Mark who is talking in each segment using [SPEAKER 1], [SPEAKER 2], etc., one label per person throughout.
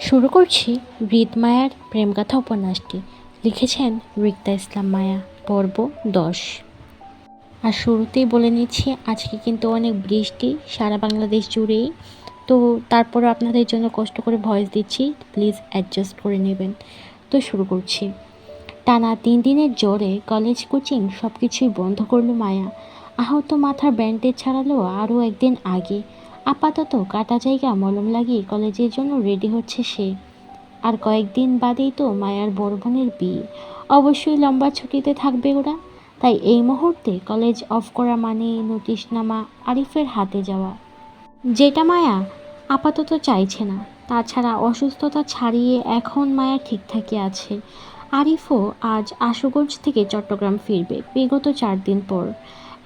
[SPEAKER 1] শুরু করছি মায়ার প্রেমগাথা উপন্যাসটি। লিখেছেন রিক্তা ইসলাম মায়া, পর্ব দশ। আর শুরুতেই বলে নিচ্ছি, আজকে কিন্তু অনেক বৃষ্টি, সারা বাংলাদেশ জুড়েই। তো তারপরে আপনাদের জন্য কষ্ট করে ভয়েস দিচ্ছি, প্লিজ অ্যাডজাস্ট করে নেবেন। তো শুরু করছি। টানা তিন দিনের জ্বরে কলেজ কোচিং সব কিছুই বন্ধ করল মায়া। আহত মাথার ব্যান্ডেজ ছাড়ালো আরও একদিন আগে। আপাতত কাটা জায়গা মলম লাগিয়ে কলেজের জন্য রেডি হচ্ছে সে। আর কয়েকদিন বাদেই তো মায়ার বড় বোনের বিয়ে। অবশ্যই লম্বা ছুটিতে থাকবে ওরা। তাই এই মুহূর্তে কলেজ অফ করা মানে নোটিশনামা আরিফের হাতে যাওয়া। যেটা মায়া আপাতত চাইছে না। তাছাড়া অসুস্থতা ছাড়িয়ে এখন মায়া ঠিকঠাকই আছে। আরিফও আজ আশুগঞ্জ থেকে চট্টগ্রাম ফিরবে। বিগত চার দিন পর।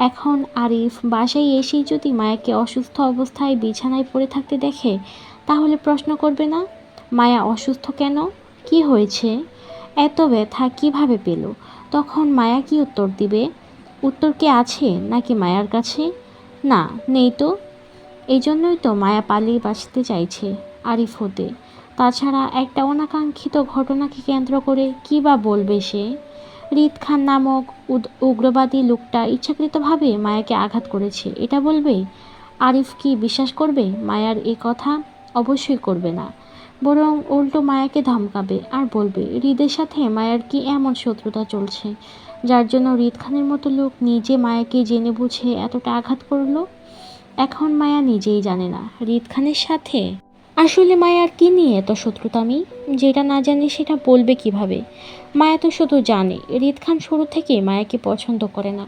[SPEAKER 1] এখন আরিফ বাসায় এসেই যদি মায়াকে অসুস্থ অবস্থায় বিছানায় পড়ে থাকতে দেখে, তাহলে প্রশ্ন করবে না, মায়া অসুস্থ কেন? কি হয়েছে? এত ব্যথা কীভাবে পেল? তখন মায়া কি উত্তর দিবে? উত্তর কি আছে নাকি মায়ার কাছে? না, নেই তো। এই জন্যই তো মায়া পালিয়ে বাঁচতে চাইছে আরিফ হতে। তাছাড়া একটা অনাকাঙ্ক্ষিত ঘটনাকে কেন্দ্র করে কী বা বলবে সে? রিদ খান নামক উগ্রবাদী লোকটা ইচ্ছাকৃতভাবে মায়াকে আঘাত করেছে। এটা বলবে, আরিফ কি বিশ্বাস করবে? মায়ার এ কথা অবশ্যই করবে না। বরং উল্টো মায়াকে ধমকাবে আর বলবে, হৃদের সাথে মায়ার কি এমন শত্রুতা চলছে? যার জন্য হৃদ খানের মতো লোক নিজে মায়াকে জেনে বুঝে এতটা আঘাত করল? এখন মায়া নিজেই জানে না। হৃদ খানের সাথে আসলে মায়ার কি নিয়ে এত শত্রুতা, আমি? যেটা না জানে সেটা বলবে কীভাবে? মায়া তো শুধু জানে হৃদ খান শুরু থেকে মায়াকে পছন্দ করে না।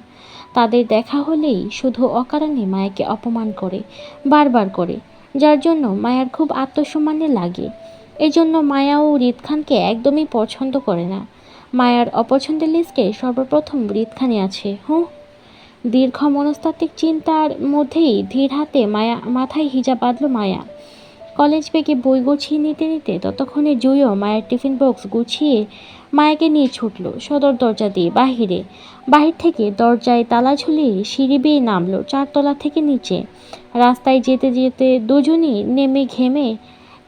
[SPEAKER 1] তাদের দেখা হলেই শুধু অকারণে মায়াকে অপমান করে, বারবার করে, যার জন্য মায়ার খুব আত্মসম্মানে লাগে। এজন্য মায়া ও হৃদ খানকে একদমই পছন্দ করে না। মায়ার অপছন্দের লিস্টে সর্বপ্রথম হৃদ খানই আছে, হুঁ? দীর্ঘ মনস্তাত্ত্বিক চিন্তার মধ্যেই ধীর হাতে মায়া, মাথায় হিজাব বাঁধল মায়া। কলেজ ব্যাগে বই গুছিয়ে নিতে নিতে ততক্ষণে জুইও মায়ের টিফিন বক্স গুছিয়ে মায়াকে নিয়ে ছুটলো সদর দরজা দিয়ে বাহিরে। বাহির থেকে দরজায় তালা ঝুলিয়ে সিঁড়ি বেয়ে নামলো চারতলা থেকে নিচে। রাস্তায় যেতে যেতে দুজনই নেমে ঘেমে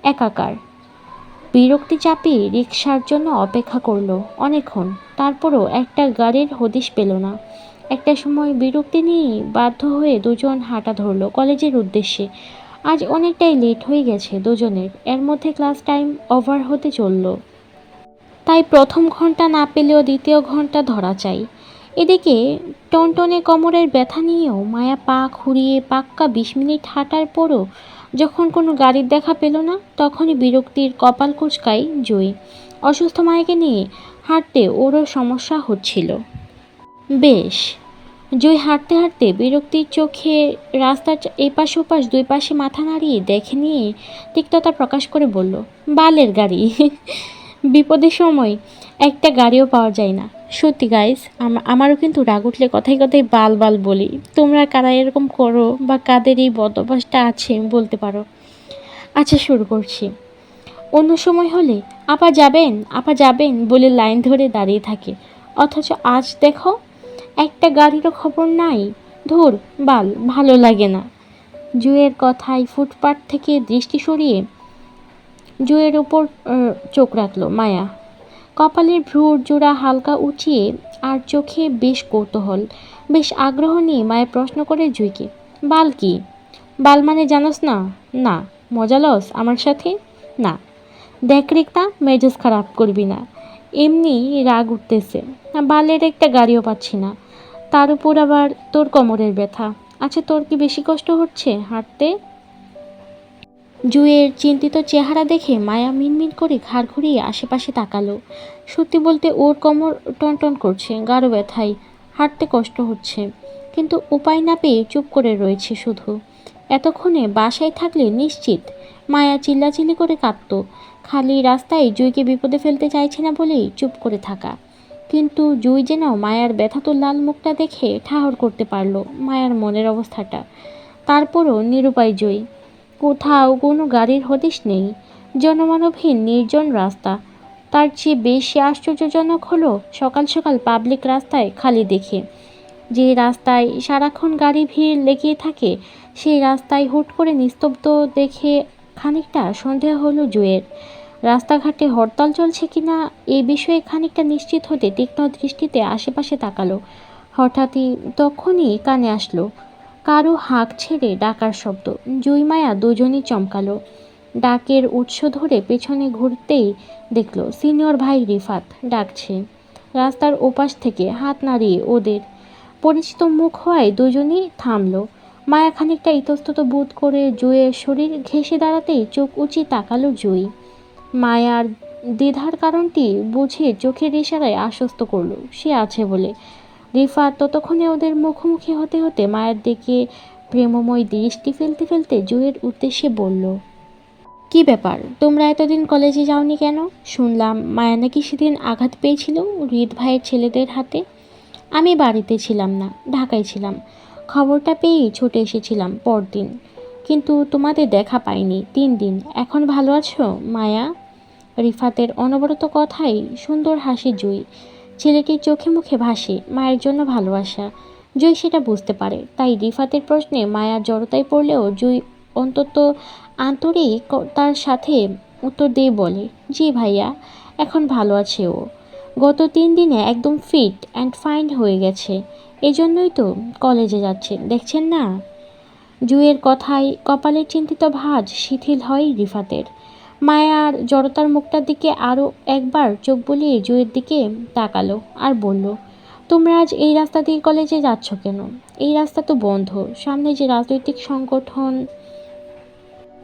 [SPEAKER 1] একাকার। বিরক্তি চাপিয়ে রিক্সার জন্য অপেক্ষা করল অনেকক্ষণ। তারপরও একটা গাড়ির হদিশ পেল না। একটা সময় বিরক্তি নিয়ে বাধ্য হয়ে দুজন হাঁটা ধরলো কলেজের উদ্দেশ্যে। আজ অনেকটাই লেট হয়ে গেছে দুজনের। এর মধ্যে ক্লাস টাইম ওভার হতে চলল। তাই প্রথম ঘণ্টা না পেলেও দ্বিতীয় ঘণ্টা ধরা চাই এদিকে টনটনে কোমরের ব্যথা নিয়েও মায়া পা খুঁড়িয়ে পাক্কা বিশ মিনিট হাঁটার পরও যখন কোনো গাড়ির দেখা পেল না, তখনই বিরক্তির কপাল কুচকাই জয়ী অসুস্থ মায়াকে নিয়ে হাঁটতে ওরও সমস্যা হচ্ছিল। বেশ জয় হাঁটতে হাঁটতে বিরক্তির চোখে রাস্তার এপাশ ওপাশ, দুই পাশে মাথা নাড়িয়ে দেখে নিয়ে তিক্ততা প্রকাশ করে বলল, বালের গাড়ি। বিপদের সময় একটা গাড়িও পাওয়া যায় না। সত্যি গাইস আমারও কিন্তু রাগ উঠলে কথাই কথাই বাল বাল বলি। তোমরা কারা এরকম করো বা কাদের এই বদ অভ্যাসটা আছে বলতে পারো। আচ্ছা শুরু করছি। অন্য সময় হলে, আপা যাবেন আপা যাবেন বলে লাইন ধরে দাঁড়িয়ে থাকে। অথচ আজ দেখো একটা গাড়িরও খবর নাই। ধুর, বাল, ভালো লাগে না। জুয়ের কথায় ফুটপাত থেকে দৃষ্টি সরিয়ে জুয়ের ওপর চোখ রাখল মায়া। কপালের ভ্রুর জোড়া হালকা উঁচিয়ে আর চোখে বেশ কৌতূহল। বেশ আগ্রহ নিয়ে মায়ের প্রশ্ন করে জুইকে, বাল কি? বাল মানে জানোস না? না। মজা লস আমার সাথে? না। দেখ রেখতা, মেজাজ খারাপ করবি না। এমনি রাগ উঠতেছে। বালের একটা গাড়িও পাচ্ছি না। তার উপর আবার তোর কোমরের ব্যথা। আচ্ছা তোর কি বেশি কষ্ট হচ্ছে হাঁটতে? জুয়ের চিন্তিত চেহারা দেখে মায়া মিনমিন করে ঘাড় ঘুরিয়ে আশেপাশে তাকালো। সত্যি বলতে ওর কোমর টনটন করছে, গাঢ় ব্যথায় হাঁটতে কষ্ট হচ্ছে। কিন্তু উপায় না পেয়ে চুপ করে রয়েছে শুধু। এতক্ষণে বাসায় থাকলে নিশ্চিত মায়া চিল্লাচিল্লি করে কাঁদত। খালি রাস্তায় জুইকে বিপদে ফেলতে চাইছে না বলেই চুপ করে থাকা। কিন্তু জুই যেন মায়ার ব্যথাতো লাল মুখটা দেখে ঠাহর করতে পারল, মায়ার মনের অবস্থাটা। তারপরও নিরুপায় জয়ী কোথাও কোনো গাড়ির হদিশ নেই, জনমানবহীন নির্জন রাস্তা। তার চেয়ে বেশি আশ্চর্যজনক হলো সকাল সকাল পাবলিক রাস্তায় খালি দেখে। যে রাস্তায় সারাক্ষণ গাড়ি ভিড় লেগেই থাকে, সেই রাস্তায় হুট করে নিস্তব্ধ দেখে খানিকটা সন্দেহ হলো জুয়ের রাস্তাঘাটে হরতাল চলছে কিনা এই বিষয়ে খানিকটা নিশ্চিত হতে তীক্ষ্ণ দৃষ্টিতে আশেপাশে তাকালো। হঠাৎই তখনই কানে আসলো, কারও হাঁক ছেড়ে ডাকার শব্দ। জুইমায়া দুজনই চমকালো। ডাকের উৎস ধরে পেছনে ঘুরতেই দেখল, সিনিয়র ভাই রিফাত ডাকছে। রাস্তার ওপাশ থেকে হাত নাড়িয়ে ওদের পরিচিত মুখ হওয়ায় দুজনই থামলো। মায়া খানিকটা ইতস্তত বোধ করে জুয়ের শরীর ঘেঁষে দাঁড়াতেই চোখ উঁচি তাকালো জুই। মায়ার দ্বিধার কারণটি বুঝে চোখের ইশারায় আশ্বস্ত করল, সে আছে বলে। রিফাত ততক্ষণে ওদের মুখোমুখি হতে হতে মায়ের দিকে প্রেমময় দৃষ্টি ফেলতে ফেলতে জুয়ের উদ্দেশ্যে বলল, কি ব্যাপার? তোমরা এতদিন কলেজে যাওনি কেন? শুনলাম মায়া নাকি সেদিন আঘাত পেয়েছিল হৃদ ভাইয়ের ছেলেদের হাতে। আমি বাড়িতে ছিলাম না, ঢাকায় ছিলাম। খবরটা পেয়েই ছুটে এসেছিলাম পরদিন। কিন্তু তোমাদের দেখা পাইনি। তিন দিন। এখন ভালো আছো, মায়া? রিফাতের অনবরত কথাই সুন্দর হাসি জুই। ছেলেটির চোখে মুখে ভাসে, মায়ের জন্য ভালোবাসা। জুই সেটা বুঝতে পারে। তাই রিফাতের প্রশ্নে মায়ার জড়তায় পড়লেও জুই অন্তত আন্তরিক তার সাথে উত্তর দিয়ে বলে, জি ভাইয়া, এখন ভালো আছে ও। গত তিন দিনে একদম ফিট অ্যান্ড ফাইন হয়ে গেছে। এজন্যই তো কলেজে যাচ্ছে। দেখছেন না? জুয়ের কথায় কপালের চিন্তিত ভাঁজ শিথিল হয় রিফাতের। মায়ার জড়তার মুখটার দিকে আরও একবার চোখ বুলিয়ে জুয়ের দিকে তাকালো আর বলল, তোমরা আজ এই রাস্তা দিয়ে কলেজে যাচ্ছ কেন? এই রাস্তা তো বন্ধ। সামনে যে রাজনৈতিক সংগঠন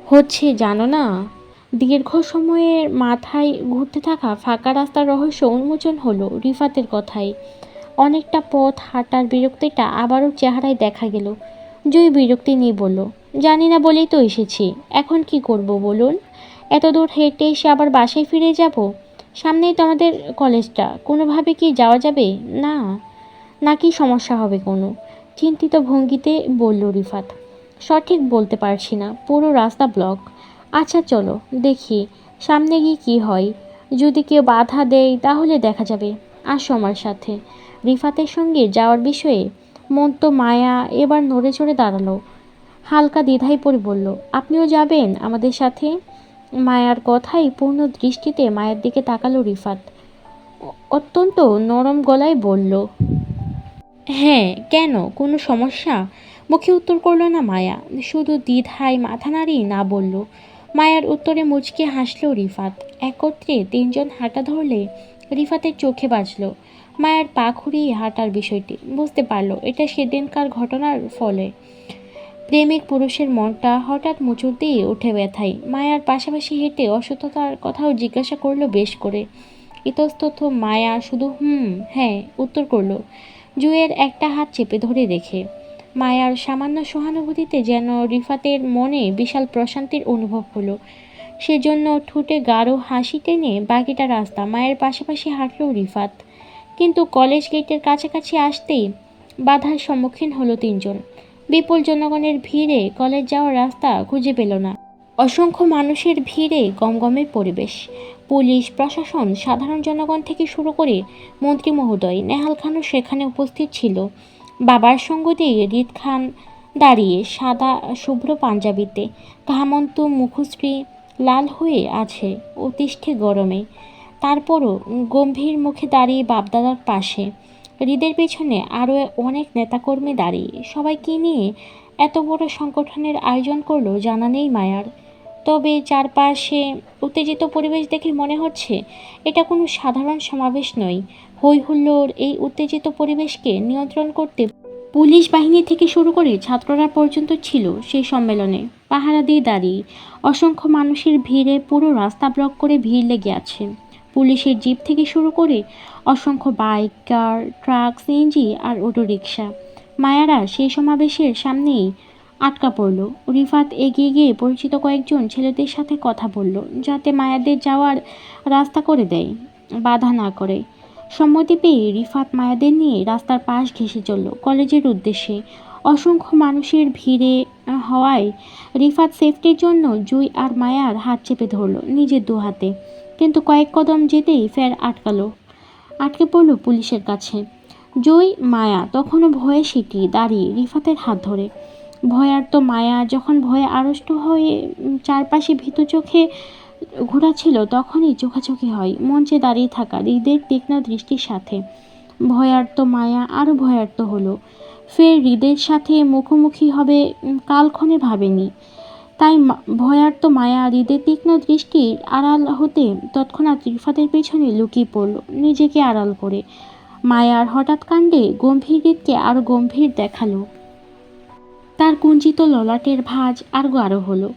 [SPEAKER 1] হচ্ছে, জানো না? দীর্ঘ সময়ের মাথায় ঘুরতে থাকা ফাঁকা রাস্তার রহস্য উন্মোচন হলো রিফাতের কথায়। অনেকটা পথ হাঁটার বিরক্তিটা আবারও চেহারায় দেখা গেল। জয় বিরক্তি নিয়ে বলল, জানি না বলেই তো এসেছি। এখন কি করব বলুন? এত দূর হেঁটে এসে আবার বাসায় ফিরে যাব? সামনেই তো আমাদের কলেজটা। কোনোভাবে কি যাওয়া যাবে? না। নাকি সমস্যা হবে কোনো? চিন্তিত ভঙ্গিতে বলল রিফাত। সঠিক বলতে পারছি না। পুরো রাস্তা ব্লক। আচ্ছা চলো, দেখি। সামনে গিয়ে কী হয়? যদি কেউ বাধা দেয়, তাহলে দেখা যাবে। আসো আমার সাথে। রিফাতের সঙ্গে যাওয়ার বিষয়ে মন তো মায়া এবার নড়ে চড়ে দাঁড়াল। হালকা দ্বিধায় পড়ে বলল, আপনিও যাবেন আমাদের সাথে? মায়ার কথাই পূর্ণ দৃষ্টিতে মায়ের দিকে তাকালো রিফাত। অত্যন্ত নরম গলায় বলল হ্যাঁ কেন? কোনো সমস্যা? মুখে উত্তর করল না মায়া, শুধু দ্বিধায় মাথা নাড়িয়ে না বলল। মায়ার উত্তরে মুচকে হাসলো রিফাত। একত্রে তিনজন হাঁটা ধরলে রিফাতের চোখে বাজলো। মায়ার পা খুঁড়িয়ে হাঁটার বিষয়টি। বুঝতে পারল, এটা সেদিনকার ঘটনার ফলে। প্রেমিক পুরুষের মনটা হঠাৎ মুচুর দিয়ে উঠে ব্যথায়। মায়ার পাশাপাশি হেঁটে অসুস্থতার কথাও জিজ্ঞাসা করল বেশ করে। ইতস্তত মায়া শুধু হুম হ্যাঁ উত্তর করল, জুয়ের একটা হাত চেপে ধরে রেখে। মায়ার সামান্য সহানুভূতিতে যেন রিফাতের মনে বিশাল প্রশান্তির অনুভব হলো। সেজন্য ঠুটে গাঢ় হাসি টেনে বাকিটা রাস্তা মায়ের পাশাপাশি হাঁটলো রিফাত। কিন্তু কলেজ গেটের কাছাকাছি আসতেই বাধার সম্মুখীন হলো তিনজন। বিপুল জনগণের ভিড়ে কলেজ যাওয়ার রাস্তা খুঁজে পেল না। অসংখ্য মানুষের ভিড়ে গমগমে পরিবেশ। পুলিশ, প্রশাসন, সাধারণ জনগণ থেকে শুরু করে মন্ত্রী মহোদয়, নেহাল খানও সেখানে উপস্থিত ছিল। বাবার সঙ্গ দিয়ে রিদ খান দাঁড়িয়ে সাদা, শুভ্র পাঞ্জাবিতে ঘামন্ত মুখশ্রী লাল হয়ে আছে অতিষ্ঠে গরমে। তারপরও গম্ভীর মুখে দাঁড়িয়ে বাপদাদার পাশে। হৃদের পেছনে আরও অনেক নেতাকর্মী দাঁড়িয়ে। সবাইকে নিয়ে এত বড় সংগঠনের আয়োজন করল জানা নেই মায়ার। তবে চারপাশে উত্তেজিত পরিবেশ দেখে মনে হচ্ছে এটা কোনো সাধারণ সমাবেশ নয়। হই হুল্লোড় এই উত্তেজিত পরিবেশকে নিয়ন্ত্রণ করতে পুলিশ বাহিনী থেকে শুরু করে ছাত্ররা পর্যন্ত ছিল সেই সম্মেলনে। পাহারা দিয়ে দাঁড়িয়ে অসংখ্য মানুষের ভিড়ে পুরো রাস্তা ব্লক করে ভিড় লেগে আছে। পুলিশের জিপ থেকে শুরু করে অসংখ্য বাইক, কার ট্রাক সিএনজি আর অটোরিকশা। মায়ারা সেই সমাবেশের সামনেই আটকা পড়ল। রিফাত এগিয়ে গিয়ে পরিচিত কয়েকজন ছেলেদের সাথে কথা বলল, যাতে মায়াদের যাওয়ার রাস্তা করে দেয়, বাধা না করে। সম্মতি পেয়ে রিফাত মায়াদের নিয়ে রাস্তার পাশ ঘেঁষে চলল কলেজের উদ্দেশ্যে। অসংখ্য মানুষের ভিড়ে হওয়ায় রিফাত সেফটির জন্য জুই আর মায়ার হাত চেপে ধরল নিজের দু হাতে কিন্তু কয়েক কদম যেতেই ফের আটকালো। আটকে পড়ল পুলিশের কাছে। জয় মায়া তখনও ভয়ে সেটি দাঁড়িয়ে রিফাতের হাত ধরে। ভয়ার্ত মায়া যখন ভয়ে আড়ষ্ট হয়ে চারপাশে ভীত চোখে ঘোরাচ্ছিল, তখনই চোখাচোখি হয় মঞ্চে দাঁড়িয়ে থাকা হৃদের তীক্ষ্ণ দৃষ্টির সাথে। ভয়ার্ত মায়া আরও ভয়ার্ত হলো। ফের হৃদের সাথে মুখোমুখি হবে কালক্ষণে ভাবেনি। তাই ভয়ার্ত মায়া হৃদের তীক্ষ্ণ দৃষ্টির আড়াল হতে তৎক্ষণাৎ রিফাতের পেছনে লুকিয়ে পড়ল, নিজেকে আড়াল করে। মায়ার হঠাৎ কাণ্ডে গম্ভীর হৃদকে আরও গম্ভীর দেখাল। তার কুঞ্চিত ললাটের ভাঁজ আর গাঢ় হলো।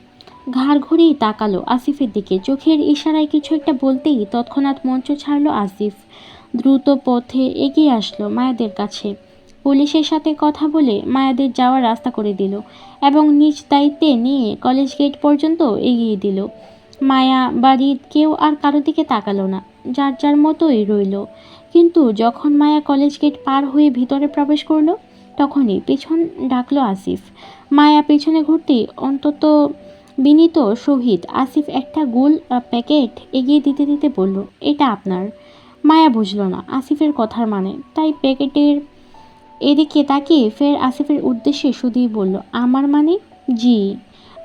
[SPEAKER 1] ঘাড় ঘুরেই তাকালো আসিফের দিকে। চোখের ইশারায় কিছু একটা বলতেই তৎক্ষণাৎ মঞ্চ ছাড়লো আসিফ। দ্রুত পথে এগিয়ে আসলো মায়াদের কাছে। পুলিশের সাথে কথা বলে মায়াদের যাওয়ার রাস্তা করে দিল এবং নিজ দায়িত্বে নিয়ে কলেজ গেট পর্যন্ত এগিয়ে দিল। মায়া বাড়ির কেউ আর কারও দিকে তাকালো না, যার যার মতোই রইল। কিন্তু যখন মায়া কলেজ গেট পার হয়ে ভিতরে প্রবেশ করল, তখনই পেছন ডাকলো আসিফ। মায়া পেছনে ঘুরতেই অন্তত বিনীত শহীদ আসিফ একটা গোল প্যাকেট এগিয়ে দিতে দিতে বলল, এটা আপনার। মায়া বুঝলো না আসিফের কথার মানে তাই প্যাকেটের এদিকে তাকে ফের আসিফের উদ্দেশ্যে শুধুই বলল, আমার মানে? জি।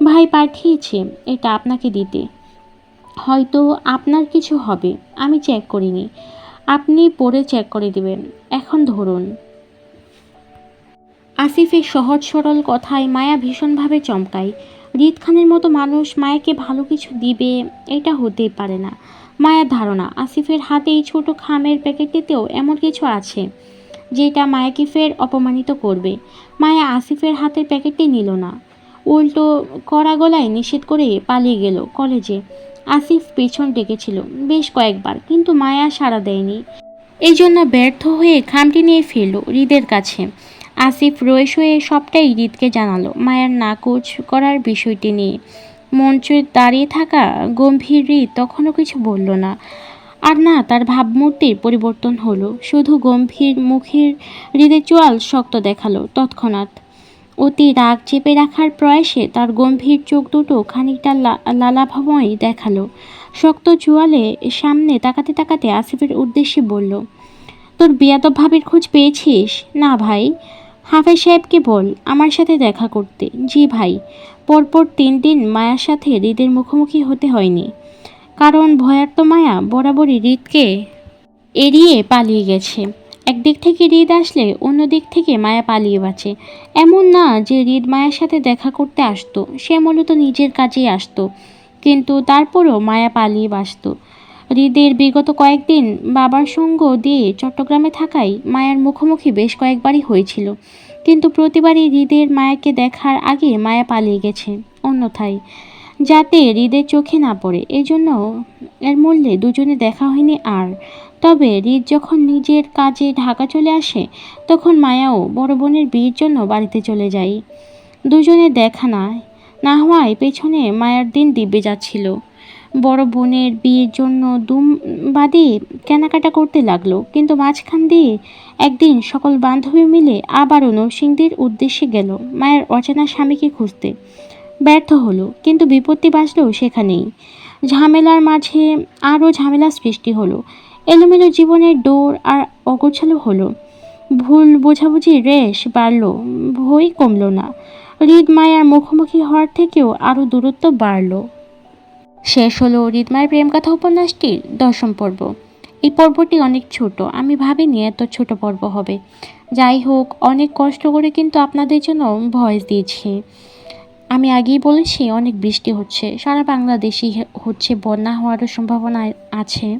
[SPEAKER 1] ভাই পাঠিয়েছে এটা আপনাকে দিতে। হয়তো আপনার কিছু হবে। আমি চেক করিনি। আপনি পরে চেক করে দিবেন। এখন ধরুন। আসিফের সহজ সরল কথায় মায়া ভীষণভাবে চমকায়। রিদ খানের মতো মানুষ মায়াকে ভালো কিছু দিবে এটা হতেই পারে না। মায়ার ধারণা, আসিফের হাতে এই ছোট খামের প্যাকেটটিতেও এমন কিছু আছে। যেটা মায়াকে ফের অপমানিত করবে। মায়া আসিফের হাতের প্যাকেটটি নিল না। উল্টো কড়া গলায় নিষেধ করে পালিয়ে গেল কলেজে। আসিফ পেছন ডেকেছিল বেশ কয়েকবার, কিন্তু মায়া সাড়া দেয়নি। এই জন্য ব্যর্থ হয়ে খামটি নিয়ে ফিরল হৃদের কাছে। আসিফ রয়ে শয়ে সবটাই হৃদকে জানালো মায়ের নাকচ করার বিষয়টি নিয়ে। মঞ্চে দাঁড়িয়ে থাকা গম্ভীর হৃদ তখনও কিছু বলল না। আর না, তার ভাবমূর্তির পরিবর্তন হলো। শুধু গম্ভীর মুখের হৃদের চোয়াল শক্ত দেখাল তৎক্ষণাৎ। অতি রাগ চেপে রাখার প্রয়াসে তার গম্ভীর চোখ দুটো খানিকটা লা- লালাভাবই দেখাল। শক্ত চোয়ালে সামনে তাকাতে তাকাতে আসিফের উদ্দেশ্যে বলল, তোর বিয়াদব ভাবির খোঁজ পেয়েছিস? না ভাই। হাফেজ সাহেবকে বল, আমার সাথে দেখা করতে। জি ভাই। পরপর তিন দিন মায়ার সাথে হৃদের মুখোমুখি হতে হয়নি। কারণ ভয়ার্ত মায়া বরাবরই হৃদকে এড়িয়ে পালিয়ে গেছে। একদিক থেকে হৃদ আসলে অন্য দিক থেকে মায়া পালিয়ে বাঁচে। এমন না যে হৃদ মায়ের সাথে দেখা করতে আসতো, সে মূলত নিজের কাজেই আসতো, কিন্তু তারপরও মায়া পালিয়ে বাঁচত। হৃদের বিগত কয়েকদিন বাবার সঙ্গ দিয়ে চট্টগ্রামে থাকায় মায়ার মুখোমুখি বেশ কয়েকবারই হয়েছিল, কিন্তু প্রতিবারই হৃদের মায়াকে দেখার আগে মায়া পালিয়ে গেছে। অন্যথায় যাতে হৃদের চোখে না পড়ে। এজন্য এর মূল্যে দুজনে দেখা হয়নি আর। তবে হৃদ যখন নিজের কাজে ঢাকা চলে আসে, তখন মায়াও বড় বোনের বিয়ের জন্য বাড়িতে চলে যায়। দুজনে দেখা না না হওয়ায় পেছনে মায়ার দিন দিব্যে যাচ্ছিল। বড় বোনের বিয়ের জন্য দুম বাদে কেনাকাটা করতে লাগল, কিন্তু মাঝখান দিয়ে একদিন সকল বান্ধবী মিলে আবারও নরসিংদীর উদ্দেশ্যে গেল মায়ের অচেনা স্বামীকে খুঁজতে। ব্যর্থ হলো, কিন্তু বিপত্তি বাঁচলেও সেখানেই। ঝামেলার মাঝে আরও ঝামেলা সৃষ্টি হলো। এলোমেলো জীবনের ডোর আর অগোছালো হলো। ভুল বোঝাবুঝি রেশ বাড়ল, ভয় কমলো না। হৃদ মায়ার মুখোমুখি হওয়ার থেকেও আরও দূরত্ব বাড়ল। শেষ হলো হৃদমায়ের প্রেম কথা উপন্যাসটির দশম পর্ব। এই পর্বটি অনেক ছোট, আমি ভাবিনি এত ছোট পর্ব হবে। যাই হোক, অনেক কষ্ট করে কিন্তু আপনাদের জন্য ভয়েস দিয়েছি। আমি আগেই বলেছি, অনেক বৃষ্টি হচ্ছে। সারা বাংলাদেশই হচ্ছে বন্যা হওয়ারও সম্ভাবনা আছে।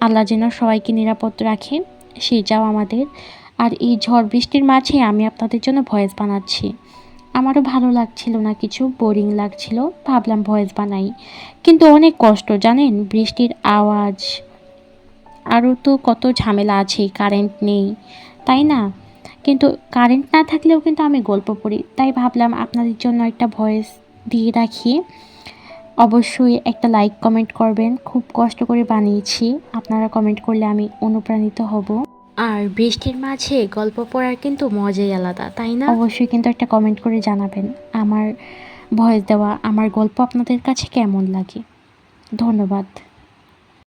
[SPEAKER 1] আল্লাহ যেন সবাইকে নিরাপদ রাখে সেই যাও আমাদের। আর এই ঝড় বৃষ্টির মাঝে আমি আপনাদের জন্য ভয়েস বানাচ্ছি। আমারও ভালো লাগছিল না, কিছু বোরিং লাগছিল, ভাবলাম ভয়েস বানাই। কিন্তু অনেক কষ্ট, জানেন? বৃষ্টির আওয়াজ। আরও তো কত ঝামেলা আছে, কারেন্ট নেই, তাই না? কিন্তু কারেন্ট না থাকলেও কিন্তু আমি গল্প পড়ি। তাই ভাবলাম আপনাদের জন্য একটা ভয়েস দিয়ে রাখি। অবশ্যই একটা লাইক কমেন্ট করবেন। খুব কষ্ট করে বানিয়েছি। আপনারা কমেন্ট করলে আমি অনুপ্রাণিত হব। আর বৃষ্টির মাঝে গল্প পড়ার কিন্তু মজাই আলাদা তাই না? অবশ্যই কিন্তু একটা কমেন্ট করে জানাবেন আমার ভয়েস দেওয়া আমার গল্প আপনাদের কাছে কেমন লাগে। ধন্যবাদ।